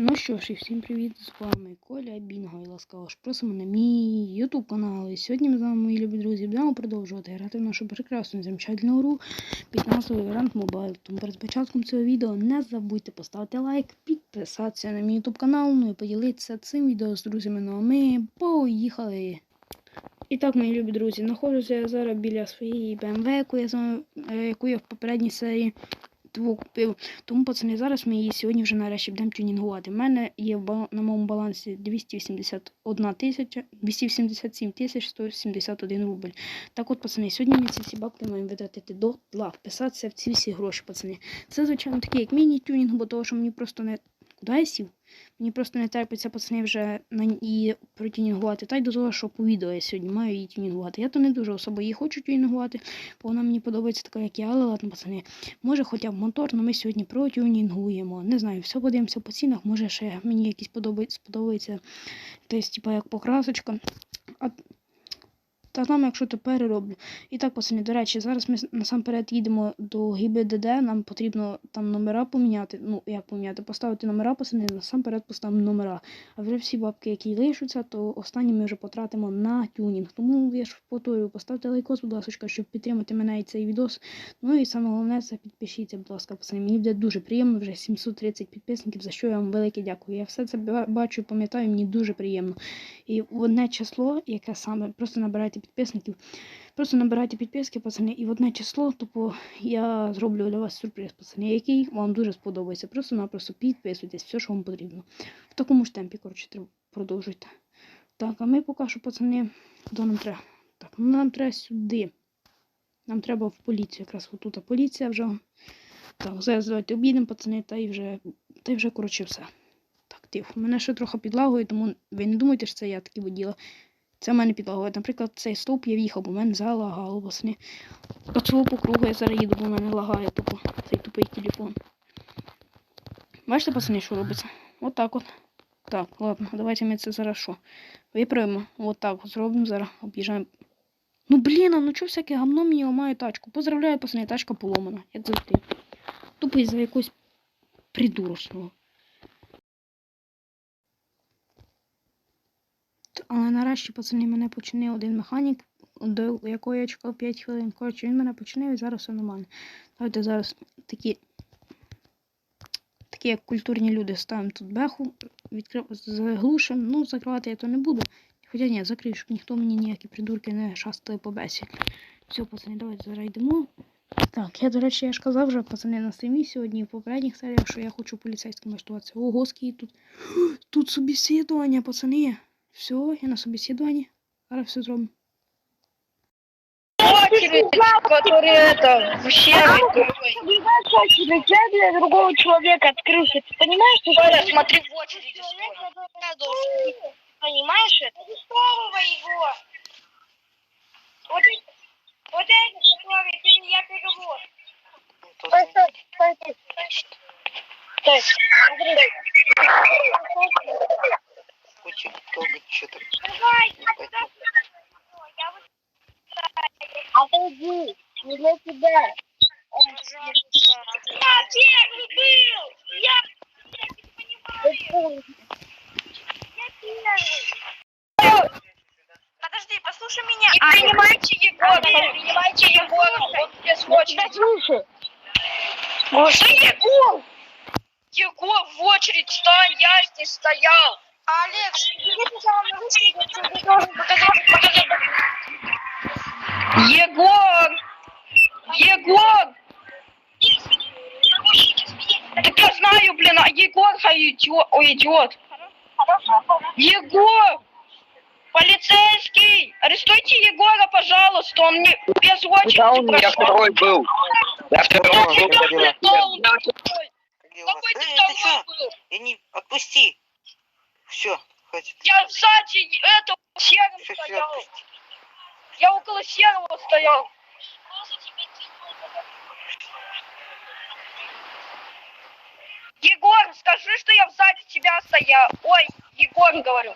Ну що ж, і всім привіт! З вами Коля Бінго і ласкаво ж просимо на мій ютуб канал. І сьогодні ми з вами, мої любі друзі, будемо продовжувати грати в нашу прекрасну замечательну гру під назвою Grand Mobile. Тому перед початком цього відео не забудьте поставити лайк, підписатися на мій ютуб канал, ну і поділитися цим відео з друзями. Ну а ми поїхали! І так, мої любі друзі, знаходжуся я зараз біля своєї BMW, яку я, е, яку я в попередній серії двох купив. Тому, пацани, зараз ми її сьогодні вже нарешті будемо тюнінгувати. У мене є на моєму балансі 281 тисяча, 287 тисяч 171 рубль. Так от, пацани, сьогодні ми ці всі бабки маємо витратити до тла, вписатися в ці всі гроші, пацани. Це, звичайно, такий як міні-тюнінг, бо того, що мені просто не. Куди я сів? Мені просто не терпиться, пацани, вже на її протюнінгувати. Та й до того, що по відео я сьогодні маю її тюнінгувати. Я то не дуже особо її хочу тюнінгувати, бо вона мені подобається така, як я, але ладно, пацани. Може, хоча б мотор, але ми сьогодні протюнінгуємо. Не знаю, все подивимося по цінах. Може, ще мені якісь подобається, сподобається десь, типа, як покрасочка. А та там, якщо то перероблю. І так, пацани, до речі, зараз ми насамперед їдемо до ГІБДД, нам потрібно там номера поміняти. Ну, як поміняти, поставити номера, пацани, насамперед поставимо номера. А вже всі бабки, які лишаться, то останні ми вже потратимо на тюнінг. Тому я ж повторюю, поставте лайкос, будь ласка, щоб підтримати мене і цей відос. Ну і саме головне, це підпишіться, будь ласка, пацани. Мені буде дуже приємно, вже 730 підписників, за що я вам велике дякую. Я все це бачу, пам'ятаю, мені дуже приємно. І одне число, яке саме, просто набирайте підписників. Просто набирайте підписки, пацани, і в одне число, тобто я зроблю для вас сюрприз, пацани, який вам дуже сподобається. Просто-напросто підписуйтесь, все, що вам потрібно. В такому ж темпі, коротше, продовжуйте. Так, а ми поки що, пацани, куди нам треба? Так, ну нам треба сюди. Нам треба в поліцію, якраз отут поліція вже. Так, зараз давайте обійдемо, пацани, та й вже, та й вже, коротше, все. Так, тихо. Мене ще трохи підлагує, тому ви не думайте, що це я такий воділа. Це в мене підлагує. Наприклад, цей стовп я в'їхав, бо в мене залагало, пацани. До цього по кругу я зараз їду, бо в мене лагає тупо цей тупий телефон. Бачите, пацани, що робиться? Отак от. Так, ладно, давайте ми це зараз що? Виправимо. От так от зробимо зараз, об'їжджаємо. Ну блін, а ну чого всяке гамно мені ламає тачку? Поздравляю, пацани, тачка поломана, як завжди. Тупо із-за якогось придурочного. Але нарешті, пацани, мене починив один механік, до якого я чекав 5 хвилин. Коротше, він мене починив і зараз все нормально. Давайте зараз такі, такі як культурні люди ставимо тут беху, відкрив, заглушимо. Ну, закривати я то не буду. Хоча ні, закрию, щоб ніхто мені ніякі придурки не шастали по бесі. Все, пацани, давайте зараз йдемо. Так, я, до речі, я ж казав вже, пацани, на стрімі сьогодні в попередніх серіях, що я хочу поліцейським влаштуватися. Ого, скільки тут. Тут собі собеседування, пацани. Все, я на собеседуванні. Зараз все зробимо. очередь, который это очередь, я для другого человека открылся. Ты понимаешь, что Коля, смотри в очереди человек, я должен- Понимаешь это? Арестовывай его. Вот, вот этот, который ты я перевод. Стой, стой, стой, стой. Стой, смотри. Очень долго что-то. Отойди, не для тебя. Я первый был! Я, я не понимаю. Я первый. Подожди, послушай меня. Не принимайте Егора, не принимайте Егора. Он без очереди. слушай. Да Егор! Егор, в очередь стань, я здесь стоял. Олег, иди сначала на русский, должен показать, показать. Егор! Егор! Так я знаю, блин, а Егор хай идет. Ой, идет. Егор! Полицейский! Арестуйте Егора, пожалуйста, он не без очереди да, он, прошел. Я второй был. Я второй был. Какой ты второй был? Я не... Отпусти! Все, хватит. Я сзади этого все, стоял. отпусти. Я около серого стоял. Егор, скажи, что я сзади тебя стоял. Ой, Егор, говорю.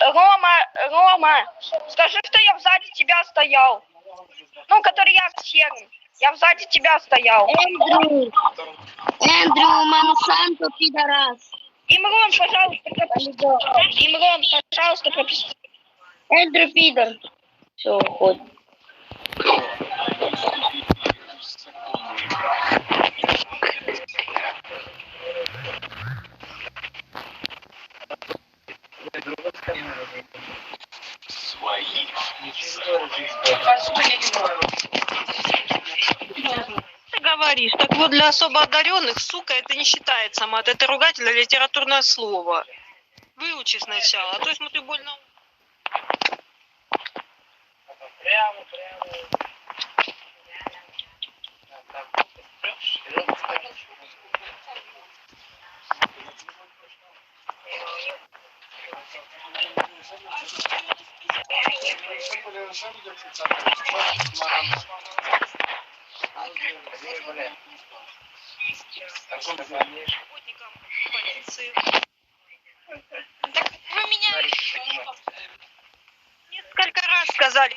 Рома, Рома, скажи, что я сзади тебя стоял. Ну, который я с серым. Я сзади тебя стоял. Эндрю. Эндрю, мама Санто, пидорас. Имрон, пожалуйста, пропусти. Имрон, пожалуйста, пропусти. Эндрю, пидор. Все, хоть. Ты говоришь? Так вот, для особо одаренных, сука, это не считается мат. Это ругательное литературное слово. Выучи сначала, а то смотрю больно. работникам полиции. Так вы меня несколько раз сказали.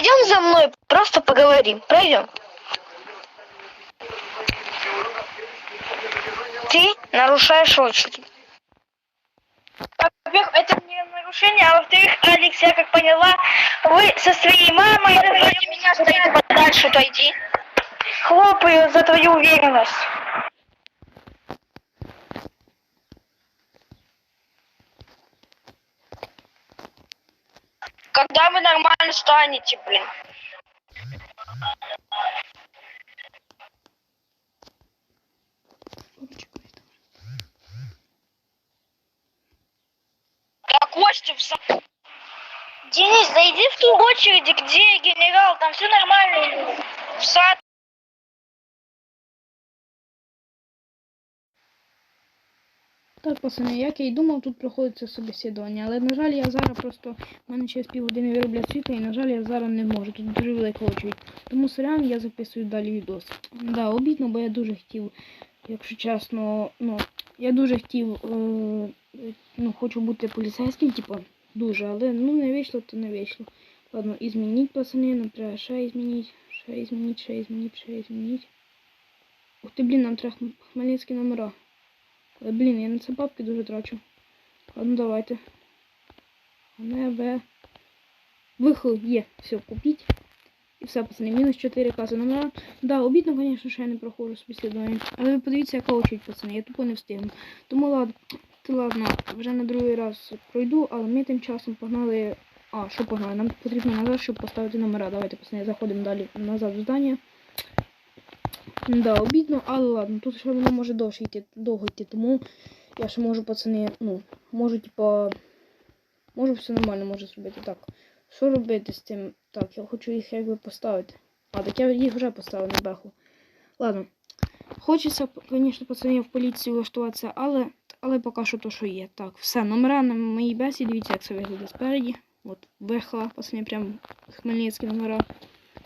Пройдем за мной, просто поговорим. Пройдем. Ты нарушаешь очередь. Во-первых, это не нарушение, а во-вторых, Алекс, я как поняла, вы со своей мамой ради меня стоите подальше отойди. Хлопаю за твою уверенность. Когда вы нормально станете, блин? Да Костя в са- Денис, зайди в ту очередь, где генерал, там все нормально. В сад. Так, пацани, як я й думав, тут проходиться собеседування, але, на жаль, я зараз просто, в мене через півгодини вироблять світло, і, на жаль, я зараз не можу, тут дуже велика очередь. Тому сорян, я записую далі відос. Да, обідно, бо я дуже хотів, якщо чесно, ну, я дуже хотів, е, ну, хочу бути поліцейським, типу, дуже, але, ну, не вийшло, то не вийшло. Ладно, і змініть, пацани, нам треба ще і змініть, ще і змініть, ще і змініть, ще і змініть. Ух ти, блін, нам треба хмельницькі номера. Але, блін, я на це бабки дуже трачу. Ладно, давайте. Не В. Виход є. Все, купіть. І все, пацани, мінус 4 кази номера. Да, обідно, звісно, що я не проходжу співслідування. Але ви подивіться, яка очередь, пацани, я тупо не встигну. Тому ладно, ти ладно, вже на другий раз пройду, але ми тим часом погнали. А, що погнали? Нам потрібно назад, щоб поставити номера. Давайте, пацани, заходимо далі назад в здання. Да, обідно, але ладно, тут ще воно може довше йти, довго йти, тому я ще можу, пацани, ну, можу, типа, можу все нормально можу зробити. Так, що робити з цим? Так, я хочу їх якби поставити. А, так я їх вже поставив на беху. Ладно. Хочеться, звісно, пацани, в поліцію влаштуватися, але, але поки що то, що є. Так, все, номера на моїй бесі, дивіться, як це виглядає спереді. От, ВХ, пацани, прям хмельницькі номера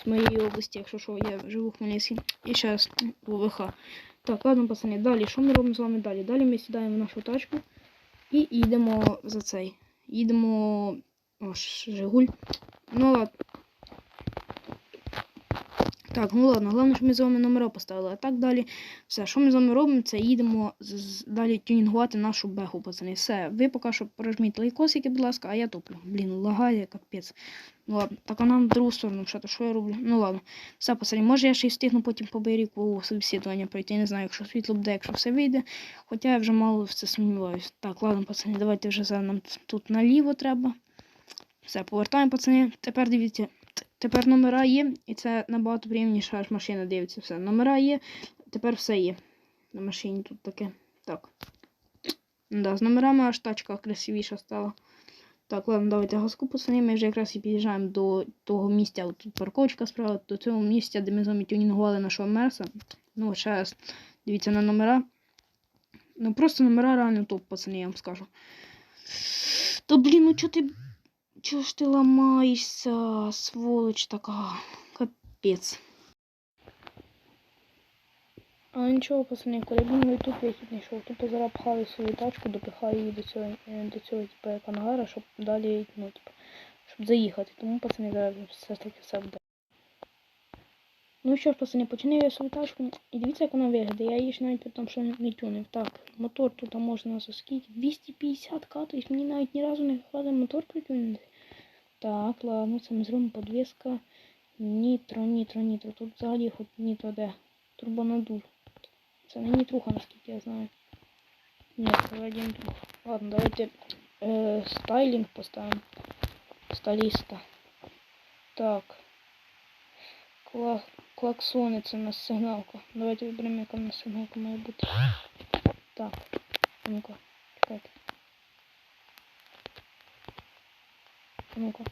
з моєї області, якщо що, я живу в Хмельницькій. І зараз в ВВХ. Так, ладно, пацани, далі. Що ми робимо з вами далі? Далі ми сідаємо в нашу тачку і їдемо за цей. Їдемо. О, Жигуль. Ну ладно. Так, ну ладно, головне, що ми з вами номера поставили. А так далі. Все, що ми з вами робимо, це їдемо далі тюнінгувати нашу беху, пацани. Все, ви поки що прожміть лайкосики, будь ласка, а я топлю. Блін, лагає, капець. Ну ладно, так а нам в другу сторону, що то що я роблю? Ну ладно. Все, пацани, може я ще й встигну потім по берегу собеседування пройти. Не знаю, якщо світло буде, якщо все вийде. Хоча я вже мало в це сумніваюся. Так, ладно, пацани, давайте вже зараз нам тут наліво треба. Все, повертаємо, пацани. Тепер дивіться, тепер номера є, і це набагато приємніше, аж машина дивиться. Все. Номера є, тепер все є. На машині тут таке. Так. Да, з номерами аж тачка красивіша стала. Так, ладно, давайте газку пацани. Ми вже якраз і під'їжджаємо до того місця. От тут парковочка справа, до цього місця, де ми з вами тюнінгували нашого мерса. Ну, ще раз дивіться на номера. Ну просто номера реально топ, пацани, я вам скажу. Та блін, ну чого ти Чого ж ти ламаєшся, сволоч така? Капець. А нічого, пацани, коли думаю, тут вихід не йшов. Тут зараз свою тачку, допихаю її до цього, е, до цього типу, як ангара, щоб далі, ну, типу, щоб заїхати. Тому, пацани, зараз все ж таки все буде. Ну що ж, пацани, починаю я свою тачку. І дивіться, як вона виглядає. Я її ж навіть при що не тюнив. Так, мотор тут можна за скільки? 250 к, тобто мені навіть ні разу не вкладає мотор притюнити. Так, ладно, це ми зробимо подвіска. Нітро, нітро, нітро. Тут взагалі хоч нітро де. Турбонадур. Це не нітруха, наскільки я знаю. Ні, вроді нітруха. Ладно, давайте е, стайлінг поставимо. Сталіста. Так. Кла... Клаксони це у нас сигналка. Давайте виберемо, яка у нас сигналка має бути. Так. Ну-ка, чекайте. Ну-ка.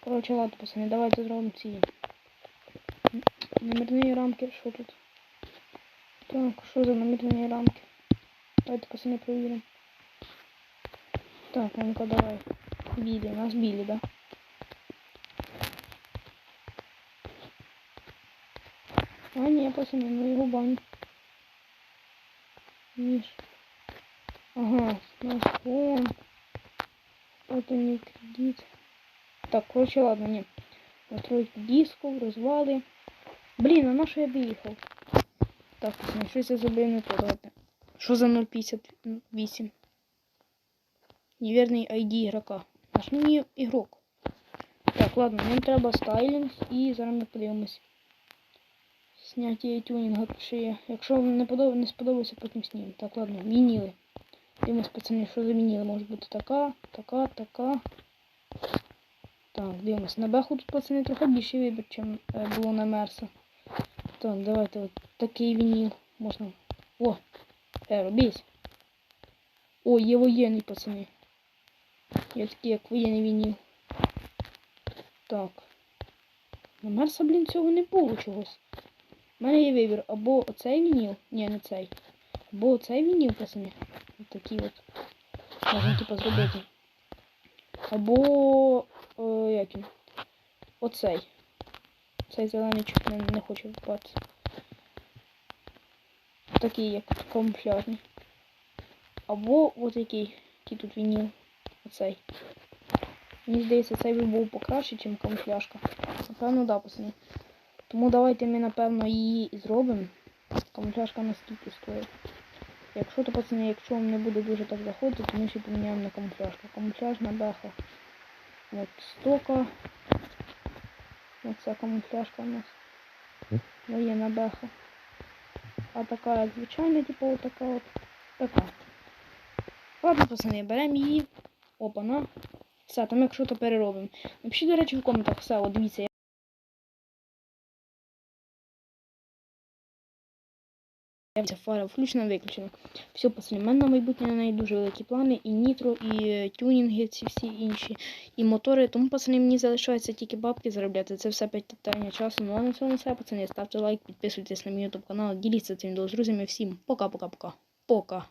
Короче, ладно, пацани, давайте зробимо ці. Н- Номерні рамки, що тут? Так, що за номерні рамки? Давайте, пацани, провіримо. Так, а ну-ка, давай. Білі, у нас білі, да? А, ні, пацани, ну його бань. Ніж. Ага, смартфон. Это не кредит. Так, короче, ладно, не. Настроить диску, розвали. Блін, а на я виїхав? Так, пацани, щось я забив не давайте. Що за 058? Неверний ID ігрока. Наш мені ігрок. Так, ладно, нам треба стайлінг і зараз ми подивимось. Зняття тюнінга ще є. Якщо не, подоб... не сподобається, потім знімемо. Так, ладно, вініли. Дивимось, пацани, що за вініли. Може бути така, така, така. Так, дивимось. На беху тут, пацани, трохи більший вибір, ніж було на Мерса. Так, давайте от такий вініл. Можна. О! Е, робіть. О, є воєнний, пацани. Є такий, як воєнний вініл. Так. На Мерса, блін, цього не було чогось. У мене є вибір або оцей вініл, ні, не цей. Або оцей вініл, пацани. Такий от. Можна типу зробити. Або о, як він? Оцей. Цей зелений чуть не, не хоче впати. Такий, як камуфляжний. Або от який, який тут вініл. Оцей. Мені здається, цей би був покраще, ніж камуфляжка. Напевно, да, пацани. Тому давайте ми, напевно, її і зробимо. Камуфляжка на скільки стоїть. Якщо то, пацани, якщо вам не буде дуже так заходити, то ми ще поміняємо на камуфляжку. Камуфляжна беха. От стока. Оця камуфляжка у нас. Воєнна беха. А така, як звичайна, типу, отака от. Така. Ладно, пацани, беремо її. Опа-на. Все, там якщо то переробимо. Напишіть, до речі, в коментах все, от дивіться. Фара включена, виключена. Все, пацани, в мене на майбутнє на неї дуже великі плани. І нітро, і е, тюнінги, ці всі інші, і мотори. Тому, пацани, мені залишається тільки бабки заробляти. Це все питання часу. Ну а на цьому все, пацани. Ставте лайк, підписуйтесь на мій ютуб канал, діліться цим з друзями. Всім пока-пока-пока. Пока.